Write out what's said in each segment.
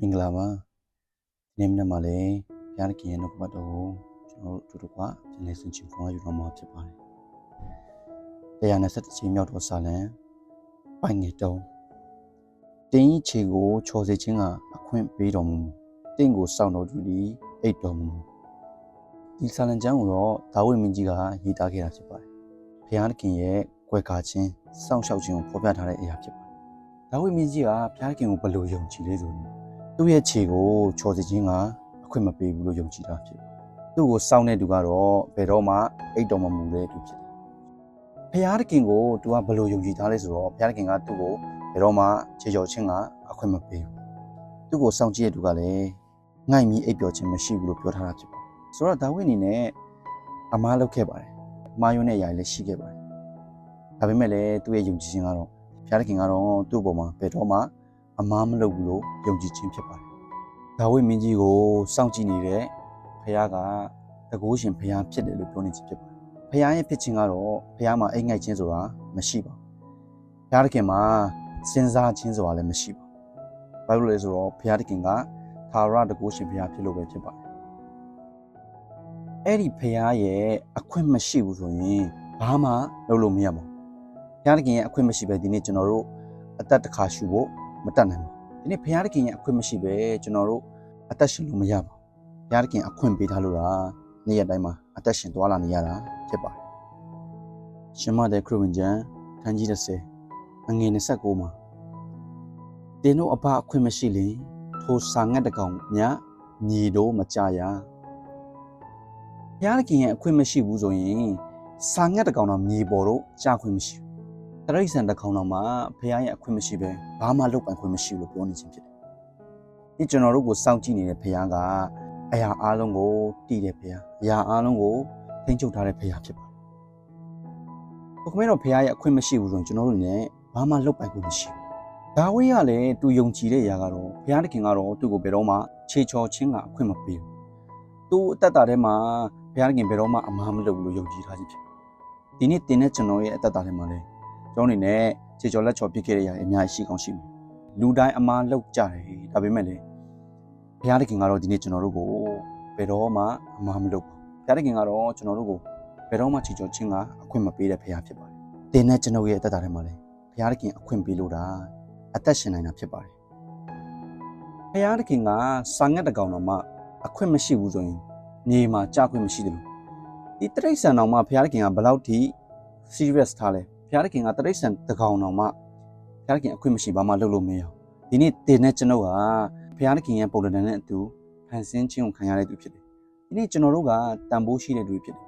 မင်္ဂလာပါဒီနေ့မနေ့မှလည်းဘုရားသခင်ရဲ့နှုတ်ကပတ်တော်ကိုကျွန်တော်တို့အတူတူကပြန်လည်ဆင်ခြင်ခွင့်ရယူတော်မှာဖြစ်ပါတယ်127ချိန်မြောက်တော်စာလံပိုင်ငယ်တုံးတင်းဤခြေကိုချော်စေခြင်းကအခွင့်ပေးတော်မူတင့်ကိုစောင့်တော်သူသည်အိတ်တော်မူဒီစာလံကျမ်းကိုတော့ဒါဝိဒ်မင်းကြီးကရေးသားခဲ့တာဖြစ်ပါတယ်ဘုရားသခင်ရဲ့ကွယ်ကာခြင်းစောင့်ရှောက်ခြင်းကိုဖော်ပြထားတဲ့အရာဖြစ်ပါတယ်ဒါဝိဒ်မင်းကြီးကဘုရားသခင်ကိုဘယ်လိုယုံကြည်လဲဆိုရင် သူ့ရဲ့ခြေကိုချော်စီခြင်းကအခွင့်မပေးဘူးလို့ယုံကြည်တာဖြစ်တယ်။သူ့ကိုစောင့်တဲ့သူကတော့ဘယ်တော့မှအိတ်တော်မမူတဲ့သူဖြစ်တယ်။ဖျားတခင်ကိုသူကဘယ်လိုယုံကြည်ထားလဲဆိုတော့ဖျားတခင်ကသူ့ကိုဘယ်တော့မှခြေချော်ခြင်းကအခွင့်မပေးဘူး။သူ့ကိုစောင့်ကြည့်တဲ့သူကလည်းငိုက်ပြီးအိပ်ပျော်ခြင်းမရှိဘူးလို့ပြောထားတာဖြစ်ပါတယ်။ဆိုတော့ဒါဝိဒ်အနေနဲ့အမားလုပ်ခဲ့ပါတယ်။အမားယွန်းတဲ့အရာတွေလည်းရှိခဲ့ပါတယ်။ဒါပေမဲ့လည်းသူ့ရဲ့ယုံကြည်ခြင်းကတော့ဖျားတခင်ကတော့သူ့ဘုံမှာဘယ်တော့မှ အမားမလုပ်ဘူးလို့ယုံကြည်ခြင်းဖြစ်ပါတယ်။ဒါဝိဒ်မင်းကြီးကိုစောင့်ကြည့်နေတဲ့ဖခင်ကတကူရှင်ဖခင်ဖြစ်တယ်လို့ပြောနေခြင်းဖြစ်ပါတယ်။ဖခင်ရဲ့ဖြစ်ခြင်းကတော့ဖခင်မှာအိမ်ငိုက်ခြင်းဆိုတာမရှိပါဘူး။ဘုရားသခင်မှာစဉ်းစားခြင်းဆိုတာလည်းမရှိပါဘူး။ဘာလို့လဲဆိုတော့ဘုရားသခင်ကသာရတကူရှင်ဖခင်ဖြစ်လို့ပဲဖြစ်ပါတယ်။အဲ့ဒီဖခင်ရဲ့အခွင့်မရှိဘူးဆိုရင်ဘာမှလုပ်လို့မရပါဘူး။ဘုရားသခင်ရဲ့အခွင့်မရှိပဲဒီနေ့ကျွန်တော်တို့အသက်တစ်ခါရှူဖို့ မတတ်နိုင်ပါဘူးဒီနေ့ဘုရားသခင်ရဲ့အခွင့်မရှိပဲကျွန်တော်တို့အသက်ရှင်လို့မရပါဘူးဘုရားသခင်အခွင့်ပေးထားလို့လားနေ့ရက်တိုင်းမှာအသက်ရှင်သွားလာနေရတာဖြစ်ပါတယ်ရှင်မတဲ့ခရစ်ဝင်ကျမ်းခန်းကြီး30အငယ်29မှာတင်းတို့အဘအခွင့်မရှိလင်ထိုစာငတ်တကောင်မြညီတို့မကြရဘုရားသခင်ရဲ့အခွင့်မရှိဘူးဆိုရင်စာငတ်တကောင်တော့ညီပေါ်တော့ကြားခွင့်မရှိဘူး တရိษံတစ်ခေါင်တော့မှဖခင်ရဲ့အခွင့်မရှိပဲဘာမှလုပ်ပိုင်ခွင့်မရှိဘူးလို့ပြောနေခြင်းဖြစ်တယ်။ဒီကျွန်တော်တို့ကိုစောင့်ကြည့်နေတဲ့ဖခင်ကအရာအလုံးကိုတည်တဲ့ဖခင်အရာအလုံးကိုထိန်းချုပ်ထားတဲ့ဖခင်ဖြစ်ပါတယ်။ဘုခမဲတော့ဖခင်ရဲ့အခွင့်မရှိဘူးဆိုရင်ကျွန်တော်တို့လည်းဘာမှလုပ်ပိုင်ခွင့်မရှိဘူး။ဒါဝိကလည်းသူယုံကြည်တဲ့အရာကတော့ဘုရားသခင်ကတော့သူ့ကိုဘယ်တော့မှခြေချော်ခြင်းကအခွင့်မပေးဘူး။သူအသက်တာထဲမှာဘုရားသခင်ဘယ်တော့မှအမှားမလုပ်ဘူးလို့ယုံကြည်ထားခြင်းဖြစ်တယ်။ဒီနေ့တင်တဲ့ကျွန်တော်ရဲ့အသက်တာထဲမှာလည်း ကျွန်တော်အနေနဲ့ခြေချော်လက်ချော်ပြစ်ခဲ့တဲ့အရာအများကြီးရှိကောင်းရှိမယ်လူတိုင်းအမားလောက်ကြတယ်ဒါပေမဲ့လည်းဘုရားသခင်ကတော့ဒီနေ့ကျွန်တော်တို့ကိုဘယ်တော့မှအမားမလုပ်ပါဘူးဘုရားသခင်ကတော့ကျွန်တော်တို့ကိုဘယ်တော့မှခြေချော်ခြင်းကအခွင့်မပေးတဲ့ဘုရားဖြစ်ပါတယ်တင်းနဲ့ကျွန်တော်ရဲ့အသက်တာထဲမှာလည်းဘုရားသခင်အခွင့်ပေးလို့တာအသက်ရှင်နိုင်တာဖြစ်ပါတယ်ဘုရားသခင်ကစာငတ်တကောင်တော်မှအခွင့်မရှိဘူးဆိုရင်နေမှာကြာခွင့်မရှိတယ်လို့ဒီတရိษံတော်မှာဘုရားသခင်ကဘယ်လောက်ထိ serious ထားလဲ ဘုရားသခင်ကတရိษံတကောင်တော်မှဘုရားသခင်အခွင့်မရှိဘာမှလုပ်လို့မရအောင်ဒီနေ့တင်တဲ့ကျွန်ုပ်ကဘုရားသခင်ရဲ့ပုံစံနဲ့အတူဖန်ဆင်းခြင်းကိုခံရတဲ့သူဖြစ်တယ်ဒီနေ့ကျွန်တော်တို့ကတန်ဖိုးရှိတဲ့လူဖြစ်တယ်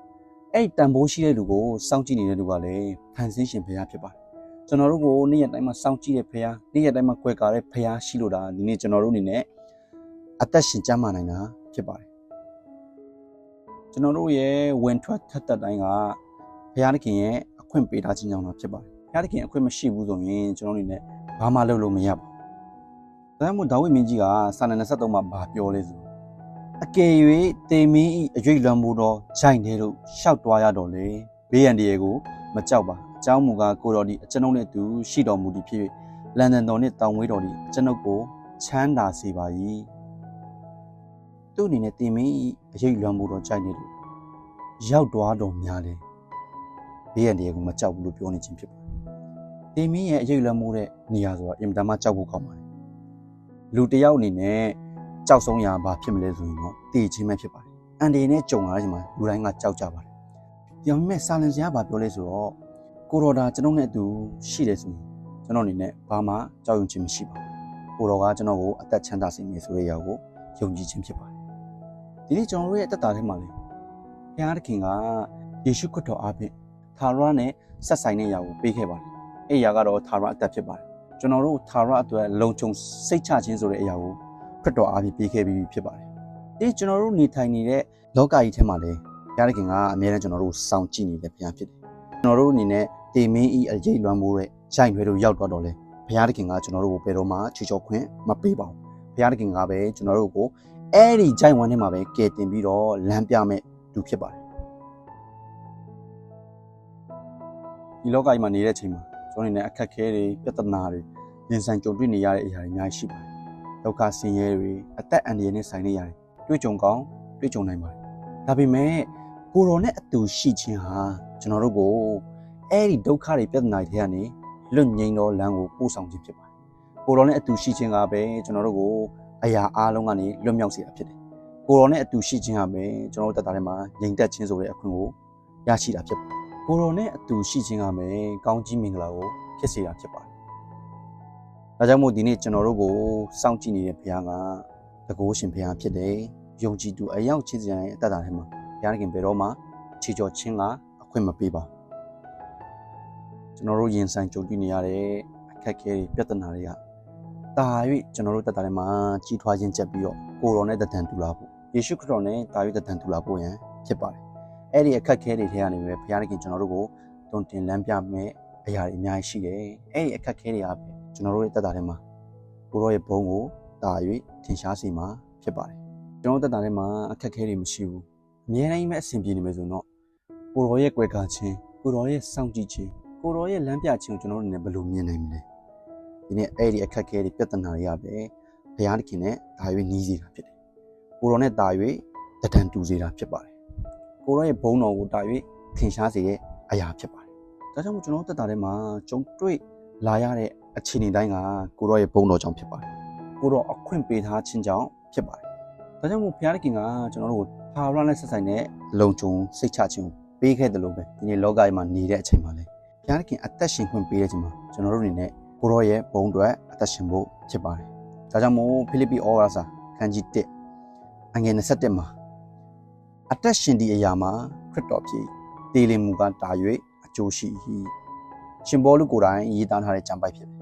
အဲ့ဒီတန်ဖိုးရှိတဲ့လူကိုစောင့်ကြည့်နေတဲ့လူကလည်းဖန်ဆင်းရှင်ဘုရားဖြစ်ပါတယ်ကျွန်တော်တို့ကိုနေ့ရက်တိုင်းမှာစောင့်ကြည့်တဲ့ဘုရားနေ့ရက်တိုင်းမှာကြွယ်ကာတဲ့ဘုရားရှိလို့ဒါဒီနေ့ကျွန်တော်တို့အနေနဲ့အသက်ရှင်ကြမှာနိုင်တာဖြစ်ပါတယ်ကျွန်တော်တို့ရဲ့ဝင်ထွက်ထက်သက်တိုင်းကဘုရားသခင်ရဲ့အ ခွင့်ပေးထားခြင်းကြောင့်တော့ဖြစ်ပါတယ်ဘုရားသခင်အခွင့်မရှိဘူးဆိုရင်ကျွန်တော်အနေနဲ့ဘာမှလုပ်လို့မရပါဘူးဒါကြောင့်မို့ဒါဝိမင်းကြီးကစာနန်23မှာဘာပြောလဲဆိုအကယ်၍တေမင်းဤအရွိတ်လွန်မှုသောဂျိုင်တွေတို့ရှောက်သွားရတော့လေဘေးရန်တရေကိုမကြောက်ပါအကြောင်းမူကားကိုတော်ဒီအကျွန်ုပ်နဲ့အတူရှိတော်မူသည်ဖြစ်၍လန်ဒန်တော်နှင့်တောင်ဝေးတော်ဒီအကျွန်ုပ်ကိုချမ်းသာစေပါ၏သူ့အနေနဲ့တေမင်းဤအရွိတ်လွန်မှုသောဂျိုင်တွေတို့ရောက်သွားတော်များလေ ဘေးရန်တရေကိုမကြောက်ဘူးလို့ပြောနေခြင်းဖြစ်ပါတယ်တေမင်းရဲ့အရွိတ်လွန်မှုတဲ့နေရာဆိုတော့အင်မတန်မှကြောက်ဖို့ကောင်းပါတယ်လူတစ်ယောက်အနေနဲ့ကြောက်ဆုံးရာဘာဖြစ်မလဲဆိုရင်တော့တည်ခြင်းပဲဖြစ်ပါတယ်အန်ဒီနဲ့ကြုံလာချိန်မှာလူတိုင်းကကြောက်ကြပါတယ်ပြောင်းမဲ့စာလင်စရာဘာပြောလဲဆိုတော့ကိုရော်ဒါကျွန်တော်နဲ့အတူရှိတယ်ဆိုရင်ကျွန်တော်အနေနဲ့ဘာမှကြောက်ရွံ့ခြင်းမရှိပါဘူးကိုရော်ကကျွန်တော်ကိုအသက်ချမ်းသာစေမယ်ဆိုတဲ့ຢာကိုယုံကြည်ခြင်းဖြစ်ပါတယ်ဒီနေ့ကျွန်တော်တို့ရဲ့အသက်တာထဲမှာလေဘုရားသခင်ကယေရှုခရစ်တော်အားဖြင့် သာရနဲ့ဆက်ဆိုင်တဲ့ຢာကိုပေးခဲ့ပါတယ်အဲ့ຢာကတော့သာရအသက်ဖြစ်ပါတယ်ကျွန်တော်တို့သာရအတွက်လုံခြုံစိတ်ချခြင်းဆိုတဲ့အရာကိုခရစ်တော်အားဖြင့်ပေးခဲ့ပြီးဖြစ်ပါတယ်။ဒီကျွန်တော်တို့နေထိုင်နေတဲ့လောကကြီးထဲမှာလည်းဘုရားသခင်ကအမြဲတမ်းကျွန်တော်တို့စောင့်ကြည့်နေတဲ့ဘုရားဖြစ်တယ်။ကျွန်တော်တို့အနေနဲ့တေမင်းဤအရေးလွမ်းမိုးတဲ့ဂျိုင်တွေတို့ရောက်တော့တော့လေဘုရားသခင်ကကျွန်တော်တို့ကိုဘယ်တော့မှချီချောခွင့်မပေးပါဘူး။ဘုရားသခင်ကပဲကျွန်တော်တို့ကိုအဲ့ဒီဂျိုင်ဝမ်းထဲမှာပဲကယ်တင်ပြီးတော့လမ်းပြမဲ့သူဖြစ်ပါတယ်။ ဒီလောကကြီးမှာနေတဲ့ချိန်မှာကျွန်တော်အနေနဲ့အခက်အခဲတွေပြဿနာတွေရင်ဆိုင်ကြုံတွေ့နေရတဲ့အရာတွေအများကြီးရှိပါတယ်။ဒါဒုက္ခဆင်းရဲတွေအသက်အန္တရာယ်နဲ့ဆိုင်နေရတယ်တွေ့ကြုံကောင်းတွေ့ကြုံနိုင်ပါတယ်ဒါပေမဲ့ကိုရောနဲ့အတူရှိခြင်းဟာကျွန်တော်တို့ကိုအဲ့ဒီဒုက္ခတွေပြဿနာတွေထဲကနေလွတ်ငြိမ်းသောလမ်းကိုပို့ဆောင်ခြင်းဖြစ်ပါတယ်ကိုရောနဲ့အတူရှိခြင်းကပဲကျွန်တော်တို့ကိုအရာအားလုံးကနေလွတ်မြောက်စေတာဖြစ်တယ်ကိုရောနဲ့အတူရှိခြင်းဟာပဲကျွန်တော်တို့တက်တာထဲမှာငြိမ်သက်ခြင်းဆိုတဲ့အခွင့်ကိုရရှိတာဖြစ်ပါတယ် ကိုရောနဲ့အတူရှိခြင်းကပဲကောင်းကြီးမင်္ဂလာကိုဖြစ်စေတာဖြစ်ပါတယ်ဒါကြောင့်မို့ဒီနေ့ကျွန်တော်တို့ကိုစောင့်ကြည့်နေတဲ့ဘုရားကတကုရှင်ဘုရားဖြစ်တယ်ယုံကြည်သူအယောက်ချင်းစီတိုင်းအသက်တာထဲမှာဘုရားခင်ဘယ်တော့မှခြေကျော်ခြင်းကအခွင့်မပေးပါဘူးကျွန်တော်တို့ရင်ဆိုင်ကြုံတွေ့နေရတဲ့အခက်အခဲတွေပြဿနာတွေကတာ၍ကျွန်တော်တို့တက်တာထဲမှာကြီးထွားခြင်းချက်ပြီးတော့ကိုရောနဲ့တန်တူလာဖို့ယေရှုခရစ်တော်နဲ့တာ၍တန်တူလာဖို့ရန်ဖြစ်ပါတယ် အဲ့ဒီအခက်အခဲတွေထဲကနေပဲဘုရားခင်ကျွန်တော်တို့ကိုတုံတင်လမ်းပြမဲ့အရာတွေအများကြီးရှိတယ်အဲ့ဒီအခက်အခဲတွေကပဲကျွန်တော်တို့ရဲ့တက်တာထဲမှာကိုရောရဲ့ဘုံကိုတာ၍ထင်ရှားစေမှာဖြစ်ပါတယ်ကျွန်တော်တို့တက်တာထဲမှာအခက်အခဲတွေမရှိဘူးအများတိုင်းပဲအဆင်ပြေနေမယ်ဆိုတော့ကိုရောရဲ့ကြွယ်ကာခြင်းကိုရောရဲ့စောင့်ကြည့်ခြင်းကိုရောရဲ့လမ်းပြခြင်းကိုကျွန်တော်တို့လည်းဘယ်လိုမြင်နိုင်မလဲဒီနေ့အဲ့ဒီအခက်အခဲတွေပြဿနာတွေကပဲဘုရားသခင်နဲ့ဒါ၍နီးစေတာဖြစ်တယ်ကိုရောနဲ့ဒါ၍တဒံတူစေတာဖြစ်ပါတယ် ကိုရောရဲ့ဘုံတော်ကိုဒါ၍ထင်ရှားစေတဲ့အရာဖြစ်ပါတယ်ဒါကြောင့်မို့ကျွန်တော်တို့တက်တာထဲမှာကြုံတွေ့လာရတဲ့အခြေအနေတိုင်းကကိုရောရဲ့ဘုံတော်ကြောင့်ဖြစ်ပါတယ်ကိုရောအခွင့်ပေးထားခြင်းကြောင့်ဖြစ်ပါတယ်ဒါကြောင့်မို့ဘုရားသခင်ကကျွန်တော်တို့ကိုသာရနဲ့ဆက်ဆိုင်တဲ့လုံခြုံစိတ်ချခြင်းကိုပေးခဲ့တယ်လို့ပဲဒီနေ့လောကကြီးမှာနေတဲ့အချိန်မှာလဲဘုရားသခင်အသက်ရှင်ခွင့်ပေးတဲ့အချိန်မှာကျွန်တော်တို့အနေနဲ့ကိုရောရဲ့ဘုံအတွက်အသက်ရှင်ဖို့ဖြစ်ပါတယ်ဒါကြောင့်မို့ဖိလိပ္ပိဩဝါဒစာခန်းကြီး1အငယ်27မှာ အသက်ရှင်သည့်အရာမှာခရစ်တော်ဖြစ်တည်လင်မူကတာ၍အကျိုးရှိ၏ရှင်ဘောလူကိုယ်တိုင်ရေးသားထားတဲ့ကြံပိုက်ဖြစ်တယ်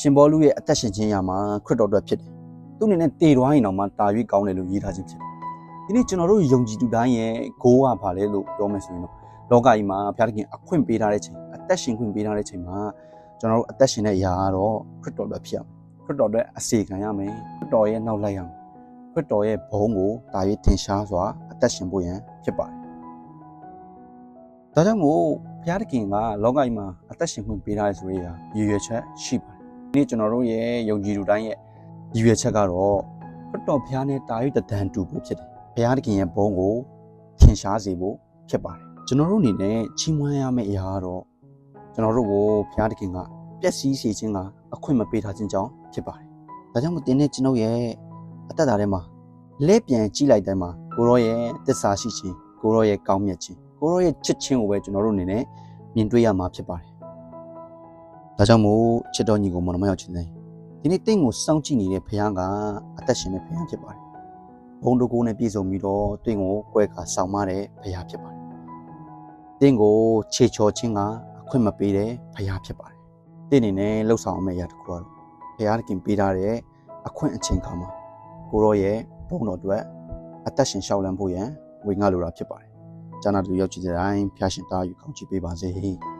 ရှင်ဘောလူရဲ့အသက်ရှင်ခြင်းရာမှာခရစ်တော်အတွက်ဖြစ်တယ်သူ့အနေနဲ့တည်သွားရင်တော့မှတာ၍ကောင်းတယ်လို့ရေးထားခြင်းဖြစ်တယ်ဒီနေ့ကျွန်တော်တို့ယုံကြည်သူတိုင်းရဲ့ဂိုးကဘာလဲလို့ပြောမယ်ဆိုရင်တော့လောကကြီးမှာဘုရားသခင်အခွင့်ပေးထားတဲ့ချိန်အသက်ရှင်ခွင့်ပေးထားတဲ့ချိန်မှာကျွန်တော်တို့အသက်ရှင်တဲ့အရာကတော့ခရစ်တော်အတွက်ဖြစ်ရမယ်ခရစ်တော်အတွက်အစေခံရမယ်ခရစ်တော်ရဲ့နောက်လိုက်ရမယ်ခရစ်တော်ရဲ့ဘုန်းကိုတာ၍ထင်ရှားစွာအ သက်ရှင်ဖို့ရန်ဖြစ်ပါတယ်ဒါကြောင့်မို့ဘုရားသခင်ကလောကကြီးမှာအသက်ရှင်ခွင့်ပေးထားတဲ့ဆိုရရရည်ရွယ်ချက်ရှိပါတယ်ဒီနေ့ကျွန်တော်တို့ရဲ့ယုံကြည်သူတိုင်းရဲ့ရည်ရွယ်ချက်ကတော့ခရစ်တော်ဘုရားနဲ့တာ၍တဒံတူဖို့ဖြစ်တယ်ဘုရားသခင်ရဲ့ဘုန်းကိုထင်ရှားစေဖို့ဖြစ်ပါတယ်ကျွန်တော်တို့အနေနဲ့ချီးမွမ်းရမယ့်အရာကတော့ကျွန်တော်တို့ကိုဘုရားသခင်ကပျက်စီးစေခြင်းကအခွင့်မပေးထားခြင်းကြောင့်ဖြစ်ပါတယ်။ဒါကြောင့်မို့တင်းနဲ့ကျွန်ုပ်ရဲ့အသက်တာထဲမှာလဲပြန်ကြည့်လိုက်တိုင်းမှာ ကိုရောရဲ့တစ္ဆာရှိခြင်းကိုရောရဲ့ကောင်းမြတ်ခြင်းကိုရောရဲ့ချစ်ခြင်းကိုပဲကျွန်တော်တို့အနေနဲ့မြင်တွေ့ရမှာဖြစ်ပါတယ်။ဒါကြောင့်မို့ချစ်တော်ညီကိုမောင်နှမရောက်ခြင်းတိုင်းဒီနေ့တင့်ကိုစောင့်ကြည့်နေတဲ့ဘုရားကအသက်ရှင်တဲ့ဘုရားဖြစ်ပါတယ်။ဘုံတကူနဲ့ပြည့်စုံပြီးတော့တင့်ကိုကွဲခါဆောင်မတဲ့ဘုရားဖြစ်ပါတယ်။တင့်ကိုခြေချော်ခြင်းကအခွင့်မပေးတဲ့ဘုရားဖြစ်ပါတယ်။တင့်အနေနဲ့လှုပ်ဆောင်မယ့်အရာတစ်ခုကတော့ဘုရားခင်ပေးထားတဲ့အခွင့်အချိန်ခါမှာကိုရောရဲ့ဘုံတော်အတွက် အသက်ရှင်ရှောက်လန်းဖို့ရန်ဝေငှလိုတာဖြစ်ပါတယ်။ကျမ်းစာတူရောက်ကြည့်တဲ့တိုင်းဖျားရှင်တားယူကောင်းချီးပေးပါစေ။